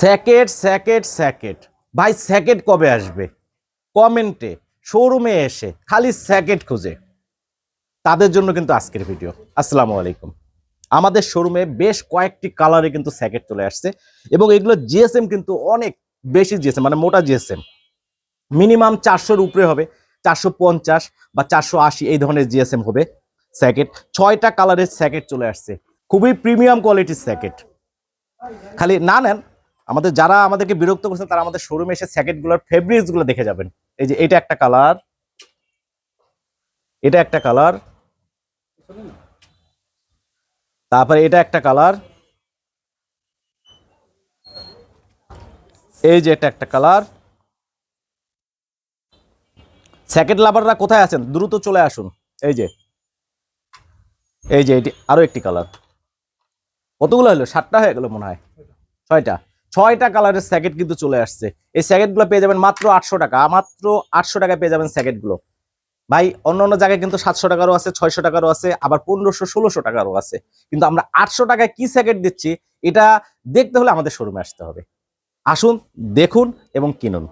স্যাকেট স্যাকেট স্যাকেট। ভাই, স্যাকেট কবে আসবে? কমেন্টে, শোরুমে এসে খালি স্যাকেট খুঁজে। তাদের জন্য কিন্তু আজকের ভিডিও। আসসালামু আলাইকুম। আমাদের শোরুমে বেশ কয়েকটি কালারে কিন্তু স্যাকেট চলে আসছে এবং এগুলো জিএসএম কিন্তু অনেক বেশি জিএসএম মানে মোটা জিএসএম। মিনিমাম চারশোর উপরে হবে, চারশো পঞ্চাশ বা চারশো আশি, এই ধরনের জিএসএম হবে স্যাকেট। ছয়টা কালারের স্যাকেট চলে আসছে। খুবই প্রিমিয়াম কোয়ালিটির স্যাকেট। খালি না নেন আমাদের যারা আমাদেরকে বিরক্ত করছেন তারা আমাদের শোরুমে এসে স্যাকেটগুলোর ফেব্রিক্সগুলো দেখে যাবেন। এই যে এটা একটা কালার এটা একটা কালার তারপরে এটা একটা কালার এই যে এটা একটা কালার স্যাকেট লাভাররা কোথায় আছেন? দ্রুত চলে আসুন। এই যে এই যে এটি আরও একটি কালার কতগুলো হলো? সাতটা হয়ে গেল মনে হয়। ছয়টা। ছয়টা কালারের স্যাকেট কিন্তু চলে আসছে। এই স্যাকেটগুলো পেয়ে যাবেন মাত্র আটশো টাকা। মাত্র আটশো টাকায় পেয়ে যাবেন স্যাকেটগুলো। ভাই, অন্য অন্য জায়গায় কিন্তু সাতশো টাকারও আছে, ছয়শো টাকারও আছে, আবার পনেরোশো, ষোলোশো টাকারও আছে। কিন্তু আমরা আটশো টাকায় কি স্যাকেট দিচ্ছি, এটা দেখতে হলে আমাদের শোরুমে আসতে হবে। আসুন, দেখুন এবং কিনুন।